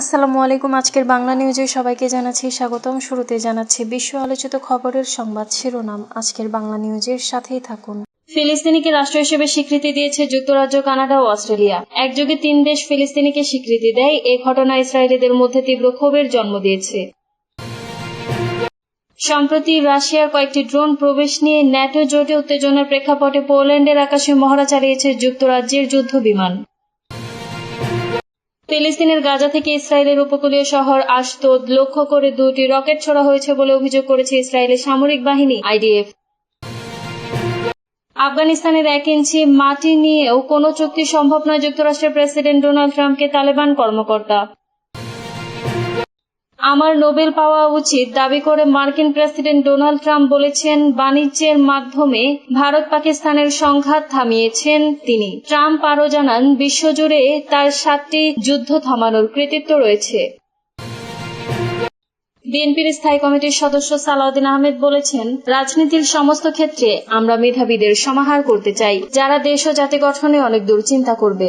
আসসালামু আলাইকুম, আজকের বাংলা নিউজে সবাইকে জানাচ্ছি স্বাগতম। শুরুতে জানাচ্ছি বিশ্ব আলোচিত খবরের সংবাদ শিরোনাম। আজকের বাংলা নিউজের সাথেই থাকুন। ফিলিস্তিনিকে রাষ্ট্র হিসেবে স্বীকৃতি দিয়েছে যুক্তরাজ্য, কানাডা ও অস্ট্রেলিয়া। একযোগে তিন দেশ ফিলিস্তিনিকে স্বীকৃতি দেয়। এই ঘটনা ইসরায়েলিদের মধ্যে তীব্র ক্ষোভের জন্ম দিয়েছে। সম্প্রতি রাশিয়ার কয়েকটি ড্রোন প্রবেশ নিয়ে ন্যাটো জোটে উত্তেজনার প্রেক্ষাপটে পোল্যান্ডের আকাশে মহড়া চালিয়েছে যুক্তরাজ্যের যুদ্ধ বিমান ফিলিস্তিনের গাজা থেকে ইসরায়েলের উপকূলীয় শহর আশতোদ লক্ষ্য করে দুটি রকেট ছোড়া হয়েছে বলে অভিযোগ করেছে ইসরায়েলের সামরিক বাহিনী, আইডিএফ। আফগানিস্তানের এক ইঞ্চি মাটি নিয়েও কোন চুক্তি সম্ভব নয় যুক্তরাষ্ট্রের প্রেসিডেন্ট ডোনাল্ড ট্রাম্পকে তালেবান কর্মকর্তা। আমার নোবেল পাওয়া উচিত দাবি করে মার্কিন প্রেসিডেন্ট ডোনাল্ড ট্রাম্প বলেছেন, বাণিজ্যের মাধ্যমে ভারত পাকিস্তানের সংঘাত থামিয়েছেন তিনি। ট্রাম্প আরও জানান, বিশ্বজুড়ে তার সাতটি যুদ্ধ থামানোর কৃতিত্ব রয়েছে। বিএনপির স্থায়ী কমিটির সদস্য সালাউদ্দিন আহমেদ বলেছেন, রাজনীতির সমস্ত ক্ষেত্রে আমরা মেধাবীদের সমাহার করতে চাই, যারা দেশ ও জাতি গঠনে অনেক দূর চিন্তা করবে।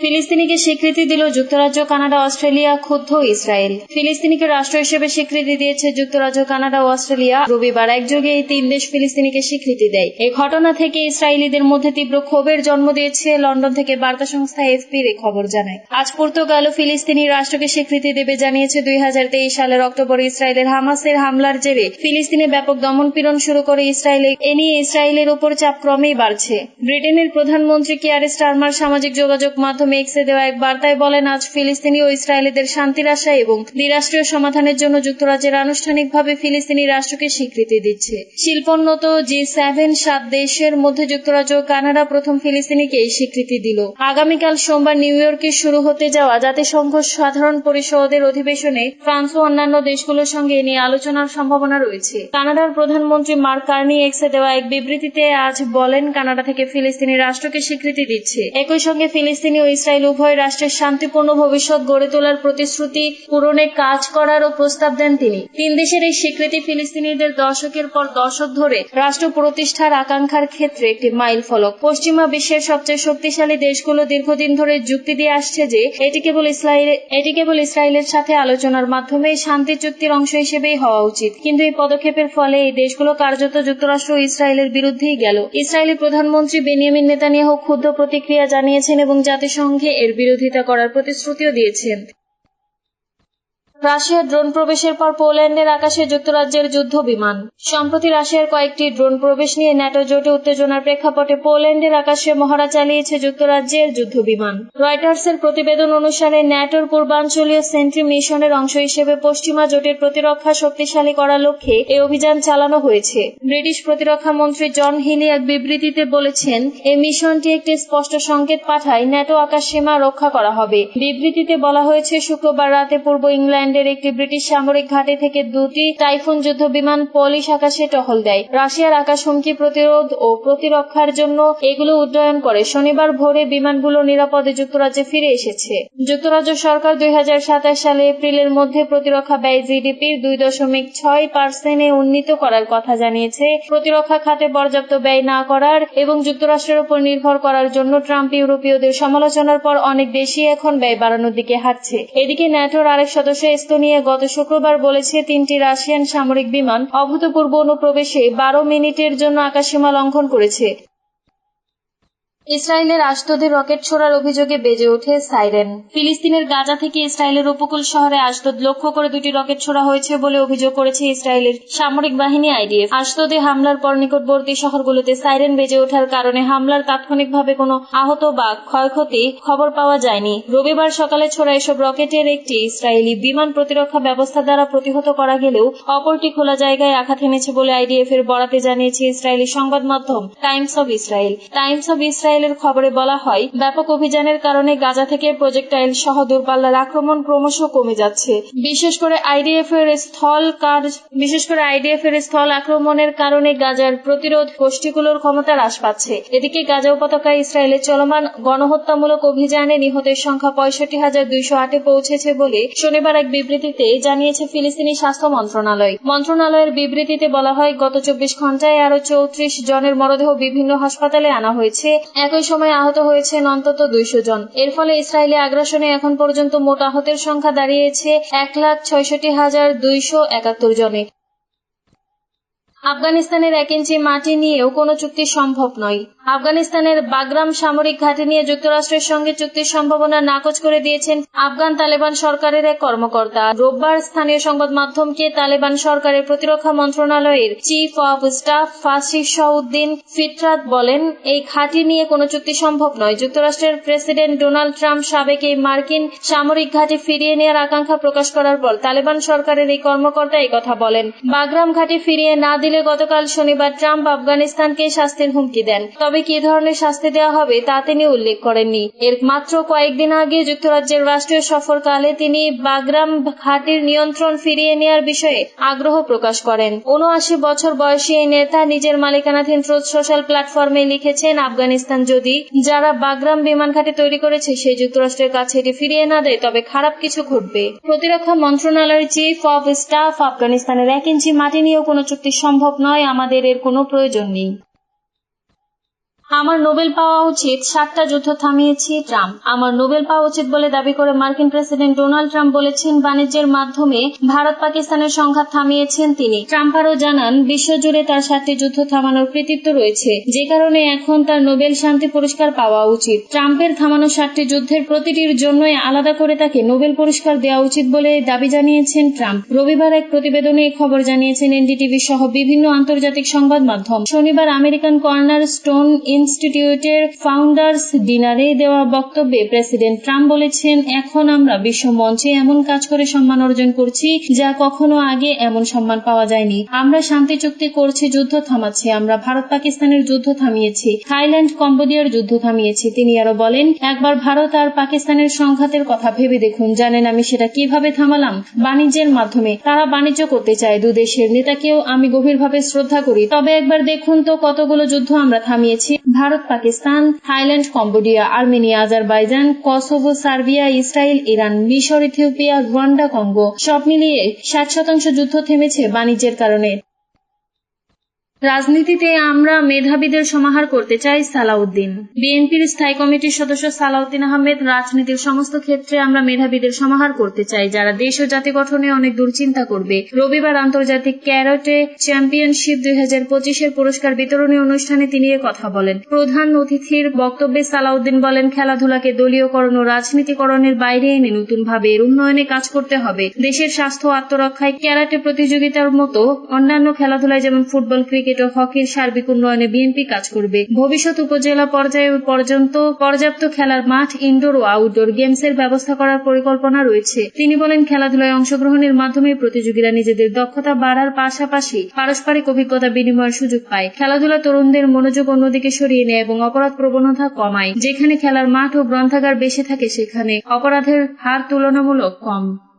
ফিলিস্তিনিকে স্বীকৃতি দিল যুক্তরাজ্য, কানাডা, অস্ট্রেলিয়া, ক্ষুব্ধ ইসরায়েল। ফিলিস্তিনিকে রাষ্ট্র হিসেবে স্বীকৃতি দিয়েছে যুক্তরাজ্য, কানাডা ও অস্ট্রেলিয়া। রবিবার একযোগে এই তিন দেশ ফিলিস্তিনিকে স্বীকৃতি দেয়। এই ঘটনা থেকে ইসরায়েলিদের মধ্যে তীব্র ক্ষোভের জন্ম দিয়েছে, লন্ডন থেকে বার্তা সংস্থা এফপির এই খবর জানায়। আজ পর্তুগাল ও ফিলিস্তিনি রাষ্ট্রকে স্বীকৃতি দেবে জানিয়েছে দুই হাজার তেইশ সালের অক্টোবর ইসরায়েলের হামাসের হামলার জেরে। ফিলিস্তিনে ব্যাপক দমনপীড়ন শুরু করে ইসরায়েলে। এ নিয়ে ইসরায়েলের উপর চাপ ক্রমেই বাড়ছে। ব্রিটেনের প্রধানমন্ত্রী কিয়ার স্টারমার সামাজিক যোগাযোগ মাধ্যমে এক্সে দেওয়া এক বার্তায় বলেন, আজ ফিলিস্তিনি ও ইসরায়েলিদের শান্তির আশা এবং দ্বিরাষ্ট্রীয় সমাধানের জন্য যুক্তরাজ্যের আনুষ্ঠানিকভাবে ফিলিস্তিনি রাষ্ট্রকে স্বীকৃতি দিচ্ছে। শিল্পোন্নত জি সেভেন সাত দেশের মধ্যে যুক্তরাজ্য ও কানাডা প্রথম ফিলিস্তিনিকে এই স্বীকৃতি দিল। আগামীকাল সোমবার নিউ ইয়র্কে শুরু হতে যাওয়া জাতিসংঘ সাধারণ পরিষদের অধিবেশনে ফ্রান্স ও অন্যান্য দেশগুলোর সঙ্গে এ নিয়ে আলোচনার সম্ভাবনা রয়েছে। কানাডার প্রধানমন্ত্রী মার্ক কার্নি এক্সে দেওয়া এক বিবৃতিতে আজ বলেন, কানাডা থেকে ফিলিস্তিনি রাষ্ট্রকে স্বীকৃতি দিচ্ছে। একই সঙ্গে ফিলিস্তিনি ও ইসরায়েল উভয় রাষ্ট্রের শান্তিপূর্ণ ভবিষ্যৎ গড়ে তোলার প্রতিশ্রুতি পূরণে কাজ করারও প্রস্তাব দেন তিনি। তিন দেশের এই স্বীকৃতি ফিলিস্তিনিদের দশকের পর দশক ধরে রাষ্ট্র প্রতিষ্ঠার আকাঙ্ক্ষার ক্ষেত্রে একটি মাইল ফলক। পশ্চিমা বিশ্বের সবচেয়ে শক্তিশালী দেশগুলো দীর্ঘদিন ধরে যুক্তি দিয়ে আসছে যে এটি কেবল ইসরায়েল এটি কেবল ইসরায়েলের সাথে আলোচনার মাধ্যমে শান্তি চুক্তির অংশ হিসেবেই হওয়া উচিত। কিন্তু এই পদক্ষেপের ফলে এই দেশগুলো কার্যত যুক্তরাষ্ট্র ইসরায়েলের বিরুদ্ধেই গেল। ইসরায়েলি প্রধানমন্ত্রী বেনিয়ামিন নেতানিয়াহু ক্ষুদ্র প্রতিক্রিয়া জানিয়েছেন এবং জাতিসংঘে এর বিরোধিতা করার প্রতিশ্রুতিও দিয়েছেন। রাশিয়ার ড্রোন প্রবেশের পর পোল্যান্ডের আকাশে যুক্তরাজ্যের যুদ্ধ বিমান। সম্প্রতি রাশিয়ার কয়েকটি ড্রোন প্রবেশ নিয়ে ন্যাটো জোটে উত্তেজনার প্রেক্ষাপটে পোল্যান্ডের আকাশে মহড়া চালিয়েছে যুক্তরাজ্যের যুদ্ধ বিমান। রয়টার্সের প্রতিবেদন অনুসারে, ন্যাটোর পূর্বাঞ্চলীয় সেন্ট্রি মিশনের অংশ হিসেবে পশ্চিমা জোটের প্রতিরক্ষা শক্তিশালী করার লক্ষ্যে এই অভিযান চালানো হয়েছে। ব্রিটিশ প্রতিরক্ষা মন্ত্রী জন হিলি এক বিবৃতিতে বলেছেন এই মিশনটি একটি স্পষ্ট সংকেত পাঠায় ন্যাটো আকাশ সীমা রক্ষা করা হবে। বিবৃতিতে বলা হয়েছে, শুক্রবার রাতে পূর্ব ইংল্যান্ড ইংল্যান্ডের একটি ব্রিটিশ সামরিক ঘাঁটি থেকে দুটি টাইফুন যুদ্ধ বিমান পলিশ আকাশে টহল দেয়। রাশিয়ার আকাশ হুমকি প্রতিরোধ ও প্রতিরক্ষার জন্য এগুলো উড্ডয়ন করে। শনিবার ভোরে বিমানগুলো নিরাপদে যুক্তরাজ্যে ফিরে এসেছে। যুক্তরাজ্য সরকার দুই সালে এপ্রিলের মধ্যে প্রতিরক্ষা ব্যয় জিডিপির দুই দশমিক ছয় পার্সেন্টে উন্নীত করার কথা জানিয়েছে। প্রতিরক্ষা খাতে পর্যাপ্ত ব্যয় না করার এবং যুক্তরাষ্ট্রের উপর নির্ভর করার জন্য ট্রাম্প ইউরোপীয়দের সমালোচনার পর অনেক দেশই এখন ব্যয় বাড়ানোর দিকে হাঁটছে। এদিকে ন্যাটোর আরেক সদস্য এস্তোনিয়া গত শুক্রবার বলেছে তিনটি রাশিয়ান সামরিক বিমান অভূতপূর্ব অনুপ্রবেশে বারো মিনিটের জন্য আকাশসীমা লঙ্ঘন করেছে। ইসরায়েলের আশতদে রকেট ছোড়ার অভিযোগে বেজে ওঠে সাইরেন। ফিলিস্তিনের গাজা থেকে ইসরায়েলের উপকূল শহরে আশতদ লক্ষ্য করে দুটি রকেট ছোড়া হয়েছে বলে অভিযোগ করেছে ইসরায়েলের সামরিক বাহিনী আইডিএফ। আশতদে হামলার পর নিকটবর্তী শহরগুলোতে সাইরেন বেজে ওঠার কারণে হামলার তাৎক্ষণিকভাবে কোনো আহত বা ক্ষয়ক্ষতি খবর পাওয়া যায়নি। রবিবার সকালে ছোড়া এসব রকেটের একটি ইসরায়েলি বিমান প্রতিরক্ষা ব্যবস্থা দ্বারা প্রতিহত করা গেলেও অপরটি খোলা জায়গায় আঘাত হেনেছে বলে আইডিএফ এর বরাতে জানিয়েছে ইসরায়েলি সংবাদ মাধ্যম Times of Israel. Times of Israel ইসরায়েলের খবরে বলা হয়, ব্যাপক অভিযানের কারণে গাজা থেকে প্রজেক্টাইল সহ দূরপাল্লার আক্রমণ ক্রমশ কমে যাচ্ছে। বিশেষ করে আইডিএফ এর স্থল কাজ, বিশেষ করে আইডিএফ এর স্থল আক্রমণের কারণে গাজার প্রতিরোধ গোষ্ঠীগুলোর ক্ষমতা হ্রাস পাচ্ছে। এদিকে গাজা উপত্যকায় ইসরায়েলের চলমান গণহত্যামূলক অভিযানে নিহতের সংখ্যা পঁয়ষট্টি হাজার দুইশো আটে পৌঁছেছে বলে শনিবার এক বিবৃতিতে জানিয়েছে ফিলিস্তিনি স্বাস্থ্য মন্ত্রণালয়। মন্ত্রণালয়ের বিবৃতিতে বলা হয়, গত চব্বিশ ঘন্টায় আরও চৌত্রিশ জনের মরদেহ বিভিন্ন হাসপাতালে আনা হয়েছে। একই সময় আহত হয়েছেন অন্তত দুইশো জন। এর ফলে ইসরায়েলি আগ্রাসনে এখন পর্যন্ত মোট আহতের সংখ্যা দাঁড়িয়েছে এক লাখ ছয়ষট্টি হাজার দুইশো একাত্তর জনে। আফগানিস্তানের এক ইঞ্চি মাটি নিয়েও কোনো চুক্তি সম্ভব নয়। আফগানিস্তানের বাগরাম সামরিক ঘাঁটি নিয়ে যুক্তরাষ্ট্রের সঙ্গে চুক্তির সম্ভাবনা নাকচ করে দিয়েছেন আফগান তালেবান সরকারের এক কর্মকর্তা। রোববার স্থানীয় সংবাদ মাধ্যমকে তালেবান সরকারের প্রতিরক্ষা মন্ত্রণালয়ের chief of staff Fasihuddin Fitrat বলেন, এই ঘাঁটি নিয়ে কোনো চুক্তি সম্ভব নয়। যুক্তরাষ্ট্রের প্রেসিডেন্ট ডোনাল্ড ট্রাম্প সাবেক এই মার্কিন সামরিক ঘাঁটি ফিরিয়ে নেওয়ার আকাঙ্ক্ষা প্রকাশ করার পর তালেবান সরকারের এই কর্মকর্তা এই কথা বলেন। বাগরাম ঘাঁটি ফিরিয়ে না দিলে গতকাল শনিবার ট্রাম্প আফগানিস্তানকে শাস্তির হুমকি দেন। তবে কি ধরনের শাস্তি দেওয়া হবে তা তিনি উল্লেখ করেননি। এর মাত্র কয়েকদিন আগে যুক্তরাজ্যের রাষ্ট্রীয় সফরকালে তিনি বাগরাম ঘাটির নিয়ন্ত্রণ ফিরিয়ে নেওয়ার বিষয়ে আগ্রহ প্রকাশ করেন। উনআশি বছর বয়সী এই নেতা নিজের মালিকানাধীন ট্রুথ সোশ্যাল প্ল্যাটফর্মে লিখেছেন, আফগানিস্তান যদি যারা বাগরাম বিমান ঘাটি তৈরি করেছে, সেই যুক্তরাষ্ট্রের কাছে এটি ফিরিয়ে না দেয়, তবে খারাপ কিছু ঘটবে। প্রতিরক্ষা মন্ত্রণালয়ের চিফ অব স্টাফ আফগানিস্তানের এক ইঞ্চি মাটি নিয়েও কোনো চুক্তি সম্ভব নয় আমাদের এর কোনো প্রয়োজন নেই। আমার নোবেল পাওয়া উচিত সাতটা যুদ্ধ থামিয়েছি ট্রাম্প। আমার নোবেল পাওয়া উচিত বলে দাবি করে মার্কিন প্রেসিডেন্ট ডোনাল্ড ট্রাম্প বলেছেন, বাণিজ্যের মাধ্যমে ভারত পাকিস্তানের সংঘাত থামিয়েছেন তিনি। ট্রাম্প আরও জানান, বিশ্বজুড়ে তার সাতটি যুদ্ধ থামানোর কৃতিত্ব রয়েছে, যে কারণে এখন তার নোবেল শান্তি পুরস্কার পাওয়া উচিত। ট্রাম্পের থামানো সাতটি যুদ্ধের প্রতিটির জন্যই আলাদা করে তাকে নোবেল পুরস্কার দেওয়া উচিত বলে দাবি জানিয়েছেন ট্রাম্প। রবিবার এক প্রতিবেদনে খবর জানিয়েছেন এনডিটিভি সহ বিভিন্ন আন্তর্জাতিক সংবাদ মাধ্যম। শনিবার আমেরিকান কর্নার স্টোন ইনস্টিটিউটের ফাউন্ডার্স ডিনারে দেওয়া বক্তব্যে প্রেসিডেন্ট ট্রাম্প বলেছেন, এখন আমরা বিশ্ব মঞ্চে এমন কাজ করে সম্মান অর্জন করছি যা কখনো আগে এমন সম্মান পাওয়া যায়নি। আমরা শান্তি চুক্তি করছি, যুদ্ধ থামাচ্ছি। আমরা ভারত পাকিস্তানের যুদ্ধ থামিয়েছি। থাইল্যান্ড কম্বোডিয়ার যুদ্ধ থামিয়েছি। তিনি আরও বলেন, একবার ভারত আর পাকিস্তানের সংঘাতের কথা ভেবে দেখুন। জানেন আমি সেটা কীভাবে থামালাম? বাণিজ্যের মাধ্যমে। তারা বাণিজ্য করতে চায়। দু দেশের নেতাকেও আমি গভীরভাবে শ্রদ্ধা করি। তবে একবার দেখুন তো কতগুলো যুদ্ধ আমরা থামিয়েছি। Bharat, Pakistan, Thailand, Cambodia, Armenia, Azerbaijan, Kosovo, Serbia Israel Iran, মিশর, ইথিওপিয়া রুয়ান্ডা কঙ্গো সব মিলিয়ে ষাট শতাংশ যুদ্ধ থেমেছে বাণিজ্যের কারণে। রাজনীতিতে আমরা মেধাবীদের সমাহার করতে চাই সালাউদ্দিন। বিএনপির স্থায়ী কমিটির সদস্য সালাউদ্দিন আহমেদ, রাজনীতির সমস্ত ক্ষেত্রে আমরা মেধাবীদের সমাহার করতে চাই। যারা দেশ ও জাতি গঠনে অনেক দূর চিন্তা করবে। রবিবার আন্তর্জাতিক ক্যারোটে চ্যাম্পিয়নশিপ দুই হাজার পঁচিশের পুরস্কার বিতরণী অনুষ্ঠানে তিনি এ কথা বলেন। প্রধান অতিথির বক্তব্যে সালাউদ্দিন বলেন, খেলাধুলাকে দলীয়করণ ও রাজনীতিকরণের বাইরে এনে নতুনভাবে এর উন্নয়নে কাজ করতে হবে। দেশের স্বাস্থ্য আত্মরক্ষায় ক্যারাটে প্রতিযোগিতার মতো অন্যান্য খেলাধুলায় যেমন ফুটবল ক্রিকেট ও হকির সার্বিক উন্নয়নে বিএনপি কাজ করবে। ভবিষ্যৎ উপজেলা পর্যায়ে পর্যন্ত পর্যাপ্ত খেলার মাঠ ইনডোর ও আউটডোর গেমসের ব্যবস্থা করার পরিকল্পনা রয়েছে। তিনি বলেন, খেলাধুলায় অংশগ্রহণের মাধ্যমে প্রতিযোগীরা নিজেদের দক্ষতা বাড়ার পাশাপাশি পারস্পরিক অভিজ্ঞতা বিনিময়ের সুযোগ পায়। খেলাধুলা তরুণদের মনোযোগ অন্যদিকে সরিয়ে নেয় এবং অপরাধ প্রবণতা কমায়। যেখানে খেলার মাঠ ও গ্রন্থাগার বেশি থাকে, সেখানে অপরাধের হার তুলনামূলক কম।